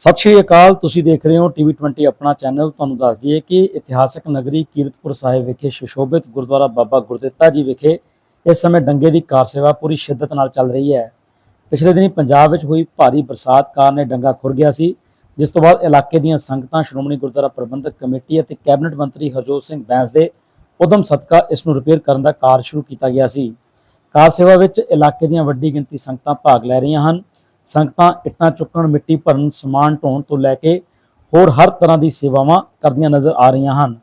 ਸਤਿ ਸ਼੍ਰੀ ਅਕਾਲ, ਤੁਸੀਂ ਦੇਖ ਰਹੇ ਹੋ ਟੀਵੀ 20 ਆਪਣਾ ਚੈਨਲ ਤੁਹਾਨੂੰ ਦੱਸ ਦਈਏ ਕਿ ਇਤਿਹਾਸਕ ਨਗਰੀ ਕੀਰਤਪੁਰ ਸਾਹਿਬ ਵਿਖੇ ਸੁਸ਼ੋਭਿਤ ਗੁਰਦੁਆਰਾ ਬਾਬਾ ਗੁਰਦਿੱਤਾ ਜੀ ਵਿਖੇ ਇਸ ਸਮੇਂ ਡੰਗੇ ਦੀ ਕਾਰ ਸੇਵਾ ਪੂਰੀ ਸ਼ਿੱਦਤ ਨਾਲ ਚੱਲ ਰਹੀ ਹੈ। ਪਿਛਲੇ ਦਿਨੀ ਪੰਜਾਬ ਵਿੱਚ ਹੋਈ ਭਾਰੀ ਬਰਸਾਤ ਕਾਰਨ ਇਹ ਡੰਗਾ ਖੁਰ ਗਿਆ ਸੀ, ਜਿਸ ਤੋਂ ਬਾਅਦ ਇਲਾਕੇ ਦੀਆਂ ਸੰਗਤਾਂ, ਸ਼੍ਰੋਮਣੀ ਗੁਰਦੁਆਰਾ ਪ੍ਰਬੰਧਕ ਕਮੇਟੀ ਅਤੇ ਕੈਬਨਿਟ ਮੰਤਰੀ ਹਰਜੋਤ ਸਿੰਘ ਬੈਂਸ ਦੇ ਉਦਮ ਸਦਕਾ ਇਸ ਨੂੰ ਰਿਪੇਅਰ ਕਰਨ ਦਾ ਕਾਰਜ ਸ਼ੁਰੂ ਕੀਤਾ ਗਿਆ ਸੀ। ਕਾਰ ਸੇਵਾ ਵਿੱਚ ਇਲਾਕੇ ਦੀਆਂ ਵੱਡੀ ਗਿਣਤੀ ਸੰਗਤਾਂ ਭਾਗ ਲੈ ਰਹੀਆਂ ਹਨ। ਸੰਗਤਾਂ ਇੱਟਾਂ ਚੁੱਕਣ, ਮਿੱਟੀ ਭਰਨ, ਸਮਾਨ ਢੋਣ ਤੋਂ ਲੈ ਕੇ ਹੋਰ ਹਰ ਤਰ੍ਹਾਂ ਦੀ ਸੇਵਾਵਾਂ ਕਰਦੀਆਂ ਨਜ਼ਰ ਆ ਰਹੀਆਂ ਹਨ।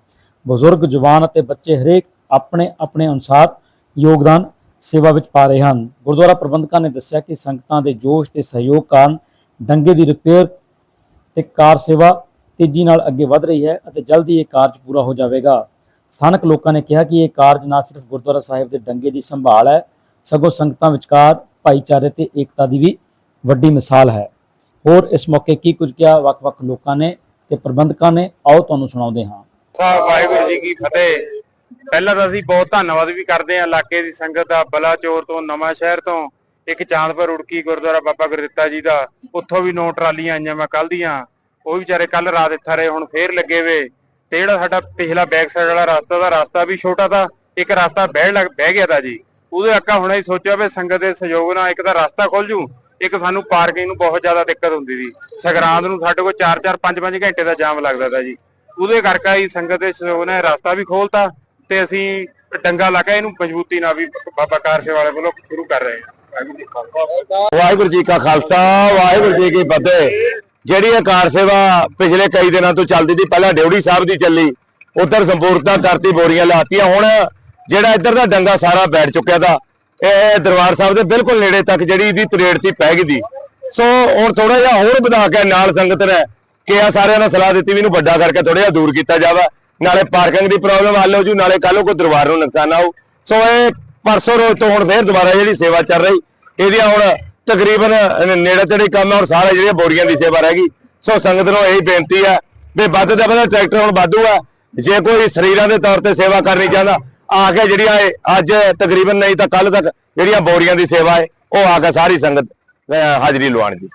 ਬਜ਼ੁਰਗ, ਜਵਾਨ ਅਤੇ ਬੱਚੇ ਹਰੇਕ ਆਪਣੇ ਆਪਣੇ ਅਨੁਸਾਰ ਯੋਗਦਾਨ ਸੇਵਾ ਵਿੱਚ ਪਾ ਰਹੇ ਹਨ। ਗੁਰਦੁਆਰਾ ਪ੍ਰਬੰਧਕਾਂ ਨੇ ਦੱਸਿਆ ਕਿ ਸੰਗਤਾਂ ਦੇ ਜੋਸ਼ ਤੇ ਸਹਿਯੋਗ ਕਾਰਨ ਡੰਗੇ ਦੀ ਰਿਪੇਅਰ ਤੇ ਕਾਰ ਸੇਵਾ ਤੇਜ਼ੀ ਨਾਲ ਅੱਗੇ ਵਧ ਰਹੀ ਹੈ ਅਤੇ ਜਲਦੀ ਇਹ ਕਾਰਜ ਪੂਰਾ ਹੋ ਜਾਵੇਗਾ। ਸਥਾਨਕ ਲੋਕਾਂ ਨੇ ਕਿਹਾ ਕਿ ਇਹ ਕਾਰਜ ਨਾ ਸਿਰਫ ਗੁਰਦੁਆਰਾ ਸਾਹਿਬ ਦੇ ਡੰਗੇ ਦੀ ਸੰਭਾਲ ਹੈ, ਸਗੋਂ ਸੰਗਤਾਂ ਵਿਚਕਾਰ ਭਾਈਚਾਰੇ ਤੇ ਏਕਤਾ ਦੀ ਵੀ ਵੱਡੀ ਮਿਸਾਲ ਹੈ। ਹੋਰ ਇਸ ਮੌਕੇ ਕੀ ਕੁਝ ਕਿਹਾ ਵੱਖ-ਵੱਖ ਲੋਕਾਂ ਨੇ ਤੇ ਪ੍ਰਬੰਧਕਾਂ ਨੇ? ਆਓ ਤੁਹਾਨੂੰ ਸੁਣਾਉਂਦੇ ਹਾਂ। ਵਾਹਿਗੁਰੂ ਜੀ ਕੀ ਫਤਿਹ। ਪਹਿਲਾਂ ਤਾਂ ਅਸੀਂ ਬਹੁਤ ਧੰਨਵਾਦ ਵੀ ਕਰਦੇ ਹਾਂ ਇਲਾਕੇ ਦੀ ਸੰਗਤ ਦਾ, ਬਲਾਚੌਰ ਤੋਂ, ਨਵਾਂ ਸ਼ਹਿਰ ਤੋਂ, ਇੱਕ ਚਾਂਦਪੁਰ ਉੜਕੀ ਗੁਰਦੁਆਰਾ ਬਾਬਾ ਗੁਰਦਿੱਤਾ ਜੀ ਦਾ। ਉੱਥੋਂ ਵੀ ਨੌ ਟਰਾਲੀਆਂ ਆਈਆਂ ਮੈਂ ਕੱਲ ਦੀਆਂ। ਉਹ ਵੀ ਵਿਚਾਰੇ ਕੱਲ ਰਾਤ ਇੱਥੇ ਰਹੇ, ਹੁਣ ਫੇਰ ਲੱਗੇ ਵੇ। ਤੇ ਜਿਹੜਾ ਸਾਡਾ ਪਿਛਲਾ ਬੈਕ ਸਾਈਡ ਵਾਲਾ ਰਸਤਾ ਦਾ ਰਸਤਾ ਵੀ ਛੋਟਾ ਤਾਂ ਇੱਕ ਰਸਤਾ ਬਹਿ ਲੱਗ ਬਹਿ ਗਿਆ ਤਾਂ ਜੀ। ਉਹਦੇ ਅੱਕਾ ਹੁਣੇ ਹੀ ਸੋਚਿਆ ਵੀ ਸੰਗਤ ਦੇ ਸਹਿਯੋਗ ਨਾਲ ਇੱਕ ਤਾਂ ਰਸਤਾ ਖੁੱਲ ਜੂ ਇੱਕ ਸਾਨੂੰ ਪਾਰਕਿੰਗ ਨੂੰ ਬਹੁਤ ਜ਼ਿਆਦਾ ਦਿੱਕਤ ਹੁੰਦੀ ਸੀ। ਸਗਰਾਂਦ ਨੂੰ ਸਾਡੇ ਕੋਲ 4-4 5-5 ਘੰਟੇ ਦਾ ਜਾਮ ਲੱਗਦਾ ਤਾ ਜੀ। ਉਹਦੇ ਕਰਕੇ ਹੀ ਸੰਗਤ ਦੇ ਸਹਿਯੋਗ ਨਾਲ ਰਸਤਾ ਵੀ ਖੋਲਤਾ ਤੇ ਅਸੀਂ ਡੰਗਾ ਲਾ ਕੇ ਇਹਨੂੰ ਮਜ਼ਬੂਤੀ ਨਾਲ ਵੀ ਬਾਬਾ ਕਾਰ ਵਾਲੇ ਵੱਲੋਂ ਸ਼ੁਰੂ ਕਰ ਰਹੇ ਹਾਂ। ਵਾਹਿਗੁਰੂ ਜੀ ਕਾ ਖਾਲਸਾ। ਵਾਹਿਗੁਰੂ ਜੀ ਕੀ ਫਤਿਹ। ਜਿਹੜੀ ਇਹ ਕਾਰ ਸੇਵਾ ਪਿਛਲੇ ਕਈ ਦਿਨਾਂ ਤੋਂ ਚੱਲਦੀ ਸੀ, ਪਹਿਲਾਂ ਡਿਉੜੀ ਸਾਹਿਬ ਦੀ ਚੱਲੀ, ਉਧਰ ਸੰਪੂਰਨਤਾ ਕਰਤੀ ਬੋਰੀਆਂ ਲਾਤੀਆਂ, ਹੁਣ ਜਿਹੜਾ ਇੱਧਰ ਦਾ ਡੰਗਾ ਸਾਰਾ ਬੈਠ ਚੁੱਕਿਆ ਦਾ ਇਹ ਦਰਬਾਰ ਸਾਹਿਬ ਦੇ ਬਿਲਕੁਲ ਨੇੜੇ ਤੱਕ ਜਿਹੜੀ ਇਹਦੀ ਤਰੇੜ ਤੀ ਪੈ ਗਈ ਦੀ। ਸੋ ਹੁਣ ਥੋੜਾ ਜਿਹਾ ਹੋਰ ਵਧਾ ਕੇ ਨਾਲ ਸੰਗਤ ਨੇ ਕਿ ਕਿਹਾ ਸਾਰਿਆਂ ਨੇ ਸਲਾਹ ਦਿੱਤੀ ਵੀ ਇਹਨੂੰ ਵੱਡਾ ਕਰਕੇ ਥੋੜਾ ਜਿਹਾ ਦੂਰ ਕੀਤਾ ਜਾਵੇ। ਨਾਲੇ ਪਾਰਕਿੰਗ ਦੀ ਪ੍ਰੋਬਲਮ ਹੱਲ ਹੋ ਜੂ, ਨਾਲੇ ਕੱਲ ਨੂੰ ਕੋਈ ਦਰਬਾਰ ਨੂੰ ਨੁਕਸਾਨ ਨਾ ਸੋ ਇਹ ਪਰਸੋਂ ਰੋਜ਼ ਤੋਂ ਹੁਣ ਫੇਰ ਦੁਬਾਰਾ ਜਿਹੜੀ ਸੇਵਾ ਚੱਲ ਰਹੀ, ਇਹਦੀਆਂ ਹੁਣ ਤਕਰੀਬਨ ਨੇੜੇ ਤੇੜੇ ਕੰਮ ਆ ਹੁਣ ਸਾਰੇ ਜਿਹੜੀਆਂ ਬੋਰੀਆਂ ਦੀ ਸੇਵਾ ਰਹਿ ਗਈ। ਸੋ ਸੰਗਤ ਨੂੰ ਇਹੀ ਬੇਨਤੀ ਹੈ ਵੀ ਵੱਧ ਤੋਂ ਵੱਧ ਟਰੈਕਟਰ ਹੁਣ ਵਾਧੂ ਹੈ ਜੇ ਕੋਈ ਸਰੀਰਾਂ ਦੇ ਤੌਰ ਤੇ ਸੇਵਾ ਕਰਨੀ ਚਾਹੁੰਦਾ ਆ ਕੇ ਜਿਹੜੀਆਂ ਅੱਜ ਤਕਰੀਬਨ ਨਹੀਂ ਤਾਂ ਕੱਲ ਤੱਕ ਜਿਹੜੀਆਂ ਬੋਰੀਆਂ ਦੀ ਸੇਵਾ ਹੈ, ਉਹ ਆ ਕੇ ਸਾਰੀ ਸੰਗਤ, ਅਹ, ਹਾਜ਼ਰੀ ਲਵਾਉਣ ਜੀ